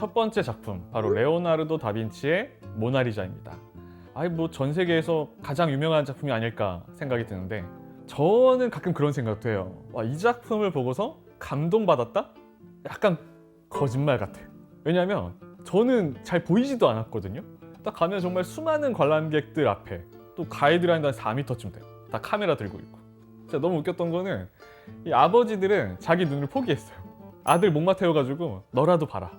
첫 번째 작품 바로 레오나르도 다빈치의 모나리자입니다. 아이 뭐 전 세계에서 가장 유명한 작품이 아닐까 생각이 드는데 저는 가끔 그런 생각도 해요. 와, 이 작품을 보고서 감동받았다? 약간 거짓말 같아. 왜냐하면 저는 잘 보이지도 않았거든요. 딱 가면 정말 수많은 관람객들 앞에 또 가이드라인도 한 4m쯤 돼요. 다 카메라 들고 있고. 진짜 너무 웃겼던 거는 이 아버지들은 자기 눈을 포기했어요. 아들 목마 태워가지고 너라도 봐라.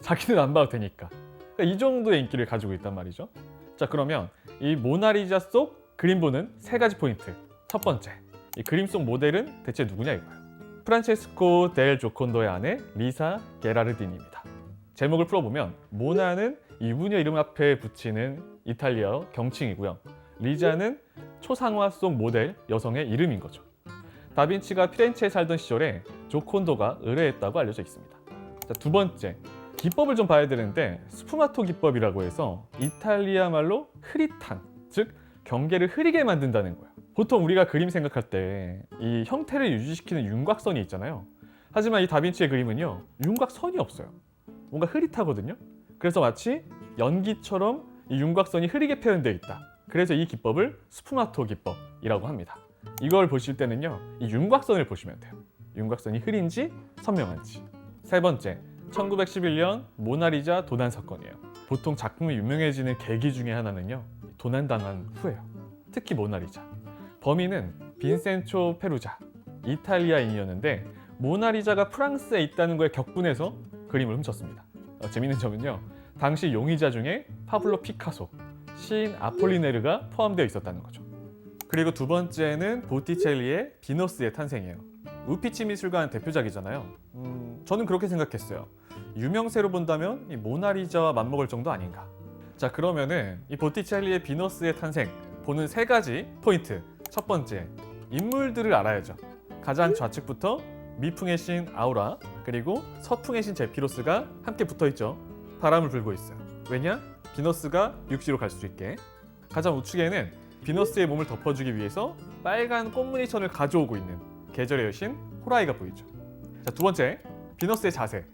자기는 안 봐도 되니까. 그러니까 이 정도의 인기를 가지고 있단 말이죠. 자 그러면 이 모나리자 속 그림 보는 세 가지 포인트. 첫 번째, 이 그림 속 모델은 대체 누구냐 이거예요. 프란체스코 델 조콘도의 아내 리사 게라르디니입니다. 제목을 풀어보면 모나는 이분의 이름 앞에 붙이는 이탈리아어 경칭이고요. 리자는 초상화 속 모델 여성의 이름인 거죠. 다빈치가 피렌체에 살던 시절에 조콘도가 의뢰했다고 알려져 있습니다. 자, 두 번째, 기법을 좀 봐야 되는데 스푸마토 기법이라고 해서 이탈리아 말로 흐릿한, 즉 경계를 흐리게 만든다는 거예요. 보통 우리가 그림 생각할 때 이 형태를 유지시키는 윤곽선이 있잖아요. 하지만 이 다빈치의 그림은요, 윤곽선이 없어요. 뭔가 흐릿하거든요. 그래서 마치 연기처럼 이 윤곽선이 흐리게 표현되어 있다. 그래서 이 기법을 스푸마토 기법이라고 합니다. 이걸 보실 때는요, 이 윤곽선을 보시면 돼요. 윤곽선이 흐린지 선명한지. 세 번째, 1911년 모나리자 도난 사건이에요. 보통 작품이 유명해지는 계기 중에 하나는요, 도난당한 후예요. 특히 모나리자. 범인은 빈센초 페루자, 이탈리아인이었는데 모나리자가 프랑스에 있다는 거에 격분해서 그림을 훔쳤습니다. 어, 재밌는 점은요, 당시 용의자 중에 파블로 피카소, 시인 아폴리네르가 포함되어 있었다는 거죠. 그리고 두 번째는 보티첼리의 비너스의 탄생이에요. 우피치 미술관 대표작이잖아요. 음, 저는 그렇게 생각했어요. 유명세로 본다면 이 모나리자와 맞먹을 정도 아닌가. 자 그러면은 이 보티첼리의 비너스의 탄생 보는 세 가지 포인트. 첫 번째 인물들을 알아야죠. 가장 좌측부터 미풍의 신 아우라 그리고 서풍의 신 제피로스가 함께 붙어 있죠. 바람을 불고 있어요. 왜냐? 비너스가 육지로 갈 수 있게. 가장 우측에는 비너스의 몸을 덮어주기 위해서 빨간 꽃무늬천을 가져오고 있는 계절의 여신 호라이가 보이죠. 자, 두 번째, 비너스의 자세.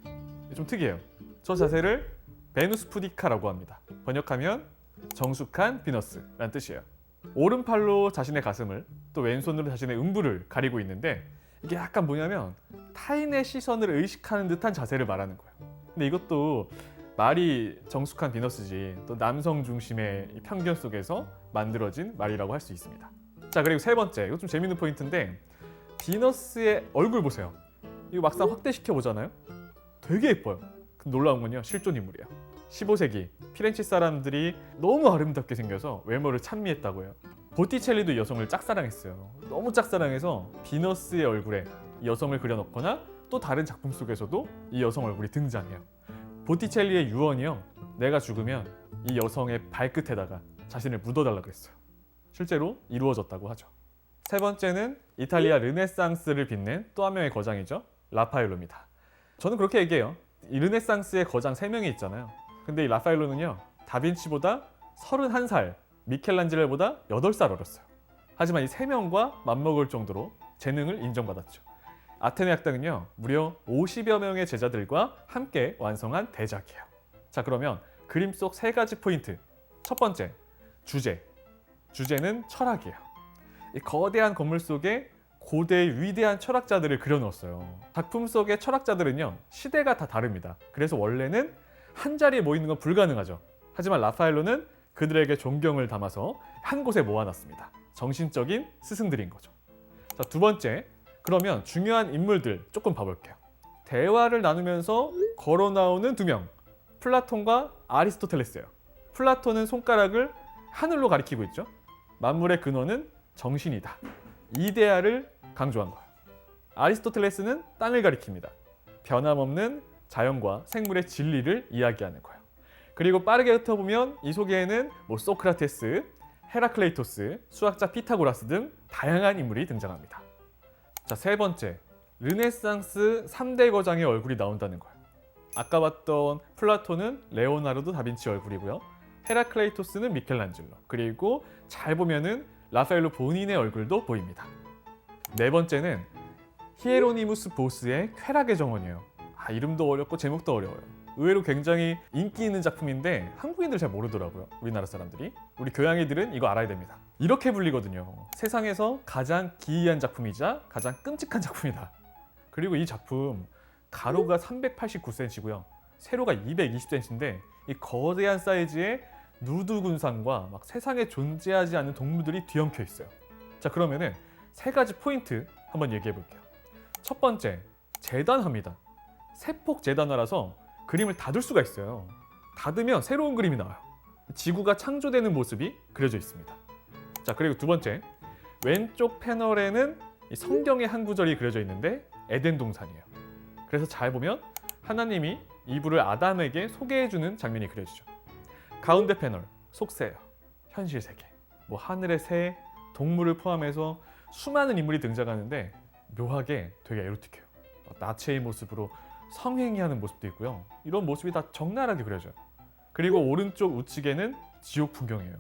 좀 특이해요. 저 자세를 베누스 푸디카라고 합니다. 번역하면 정숙한 비너스라는 뜻이에요. 오른팔로 자신의 가슴을 또 왼손으로 자신의 음부를 가리고 있는데 이게 약간 뭐냐면 타인의 시선을 의식하는 듯한 자세를 말하는 거예요. 근데 이것도 말이 정숙한 비너스지 또 남성 중심의 이 편견 속에서 만들어진 말이라고 할 수 있습니다. 자 그리고 세 번째 이거 좀 재밌는 포인트인데 비너스의 얼굴 보세요. 이거 막상 확대시켜 보잖아요. 되게 예뻐요. 놀라운 건요 실존 인물이야. 15세기 피렌체 사람들이 너무 아름답게 생겨서 외모를 찬미했다고 해요. 보티첼리도 이 여성을 짝사랑했어요. 너무 짝사랑해서 비너스의 얼굴에 이 여성을 그려놓거나 또 다른 작품 속에서도 이 여성 얼굴이 등장해요. 보티첼리의 유언이요. 내가 죽으면 이 여성의 발끝에다가 자신을 묻어달라 그랬어요. 실제로 이루어졌다고 하죠. 세 번째는 이탈리아 르네상스를 빛낸 또 한 명의 거장이죠. 라파엘로입니다. 저는 그렇게 얘기해요. 이 르네상스의 거장 세 명이 있잖아요. 근데 이 라파엘로는요. 다빈치보다 31살, 미켈란젤로보다 8살 어렸어요. 하지만 이세 명과 맞먹을 정도로 재능을 인정받았죠. 아테네 학당은요. 무려 50여 명의 제자들과 함께 완성한 대작이에요. 자, 그러면 그림 속 세 가지 포인트. 첫 번째, 주제. 주제는 철학이에요. 이 거대한 건물 속에 고대의 위대한 철학자들을 그려넣었어요. 작품 속의 철학자들은요, 시대가 다 다릅니다. 그래서 원래는 한 자리에 모이는 건 불가능하죠. 하지만 라파엘로는 그들에게 존경을 담아서 한 곳에 모아놨습니다. 정신적인 스승들인 거죠. 자, 두 번째. 그러면 중요한 인물들 조금 봐볼게요. 대화를 나누면서 걸어 나오는 두 명. 플라톤과 아리스토텔레스예요. 플라톤은 손가락을 하늘로 가리키고 있죠. 만물의 근원은 정신이다. 이데아를 강조한 거예요. 아리스토텔레스는 땅을 가리킵니다. 변함없는 자연과 생물의 진리를 이야기하는 거예요. 그리고 빠르게 훑어보면 이 속에는 뭐 소크라테스, 헤라클레이토스, 수학자 피타고라스 등 다양한 인물이 등장합니다. 자, 세 번째. 르네상스 3대 거장의 얼굴이 나온다는 거예요. 아까 봤던 플라톤은 레오나르도 다빈치 얼굴이고요. 헤라클레이토스는 미켈란젤로. 그리고 잘 보면은 라파엘로 본인의 얼굴도 보입니다. 네 번째는 히에로니무스 보스의 쾌락의 정원이에요. 아, 이름도 어렵고 제목도 어려워요. 의외로 굉장히 인기 있는 작품인데 한국인들 잘 모르더라고요. 우리나라 사람들이. 우리 교양이들은 이거 알아야 됩니다. 이렇게 불리거든요. 세상에서 가장 기이한 작품이자 가장 끔찍한 작품이다. 그리고 이 작품 가로가 389cm고요. 세로가 220cm인데 이 거대한 사이즈의 누드 군상과 막 세상에 존재하지 않는 동물들이 뒤엉켜 있어요. 자 그러면은 세 가지 포인트 한번 얘기해 볼게요. 첫 번째 재단화입니다. 세폭 재단화라서 그림을 닫을 수가 있어요. 닫으면 새로운 그림이 나와요. 지구가 창조되는 모습이 그려져 있습니다. 자 그리고 두 번째 왼쪽 패널에는 이 성경의 한 구절이 그려져 있는데 에덴 동산이에요. 그래서 잘 보면 하나님이 이불을 아담에게 소개해주는 장면이 그려지죠. 가운데 패널 속세예요. 현실 세계. 뭐 하늘의 새, 동물을 포함해서 수많은 인물이 등장하는데 묘하게 되게 에로틱해요. 어, 나체의 모습으로 성행위하는 모습도 있고요. 이런 모습이 다 적나라하게 그려져요. 그리고 오른쪽 우측에는 지옥 풍경이에요.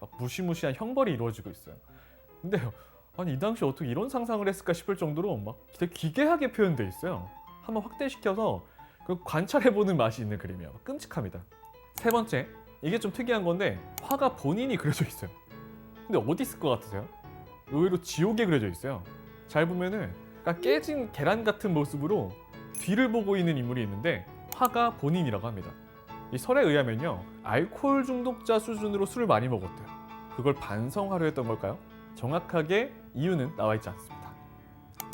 막 무시무시한 형벌이 이루어지고 있어요. 근데 아니 이 당시 어떻게 이런 상상을 했을까 싶을 정도로 막 되게 기괴하게 표현돼 있어요. 한번 확대시켜서 그 관찰해보는 맛이 있는 그림이에요. 끔찍합니다. 세 번째, 이게 좀 특이한 건데 화가 본인이 그려져 있어요. 근데 어디 있을 것 같으세요? 의외로 지옥에 그려져 있어요. 잘 보면은 깨진 계란 같은 모습으로 뒤를 보고 있는 인물이 있는데 화가 본인이라고 합니다. 이 설에 의하면요 알코올 중독자 수준으로 술을 많이 먹었대요. 그걸 반성하려 했던 걸까요? 정확하게 이유는 나와 있지 않습니다.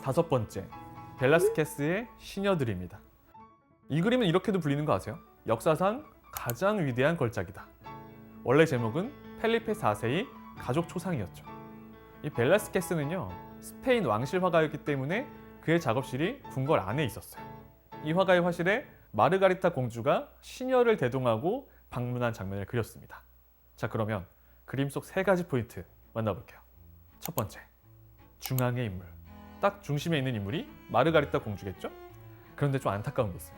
다섯 번째, 벨라스케스의 시녀들입니다. 이 그림은 이렇게도 불리는 거 아세요? 역사상 가장 위대한 걸작이다. 원래 제목은 펠리페 4세의 가족 초상이었죠. 이 벨라스케스는요 스페인 왕실 화가였기 때문에 그의 작업실이 궁궐 안에 있었어요. 이 화가의 화실에 마르가리타 공주가 시녀를 대동하고 방문한 장면을 그렸습니다. 자 그러면 그림 속 세 가지 포인트 만나볼게요. 첫 번째, 중앙의 인물. 딱 중심에 있는 인물이 마르가리타 공주겠죠? 그런데 좀 안타까운 게 있어요.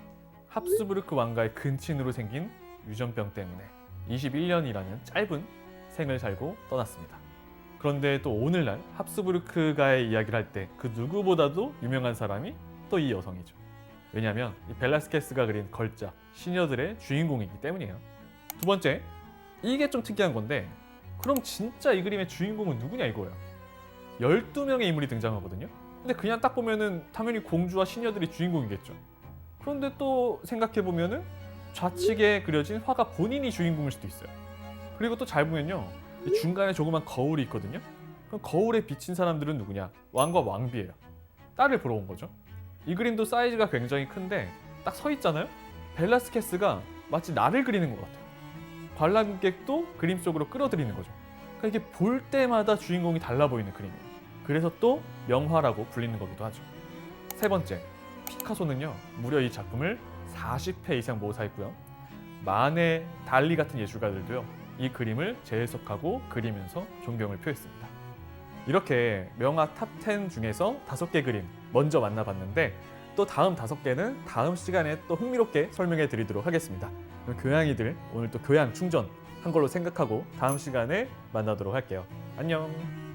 합스부르크 왕가의 근친으로 생긴 유전병 때문에 21년이라는 짧은 생을 살고 떠났습니다. 그런데 또 오늘날 합스부르크가의 이야기를 할 때 그 누구보다도 유명한 사람이 또 이 여성이죠. 왜냐하면 이 벨라스케스가 그린 걸작 시녀들의 주인공이기 때문이에요. 두 번째, 이게 좀 특이한 건데 그럼 진짜 이 그림의 주인공은 누구냐 이거예요. 12명의 인물이 등장하거든요. 근데 그냥 딱 보면은 당연히 공주와 시녀들이 주인공이겠죠. 그런데 또 생각해 보면은 좌측에 그려진 화가 본인이 주인공일 수도 있어요. 그리고 또 잘 보면요. 이 중간에 조그만 거울이 있거든요. 그럼 거울에 비친 사람들은 누구냐? 왕과 왕비예요. 딸을 보러 온 거죠. 이 그림도 사이즈가 굉장히 큰데 딱 서 있잖아요. 벨라스케스가 마치 나를 그리는 것 같아요. 관람객도 그림 속으로 끌어들이는 거죠. 그러니까 이게 볼 때마다 주인공이 달라 보이는 그림이에요. 그래서 또 명화라고 불리는 거기도 하죠. 세 번째, 피카소는요 무려 이 작품을 40회 이상 모사했고요. 마네, 달리 같은 예술가들도요 이 그림을 재해석하고 그리면서 존경을 표했습니다. 이렇게 명화 탑10 중에서 다섯 개 그림 먼저 만나봤는데 또 다음 다섯 개는 다음 시간에 또 흥미롭게 설명해 드리도록 하겠습니다. 교양이들 오늘 또 교양 충전 한 걸로 생각하고 다음 시간에 만나도록 할게요. 안녕.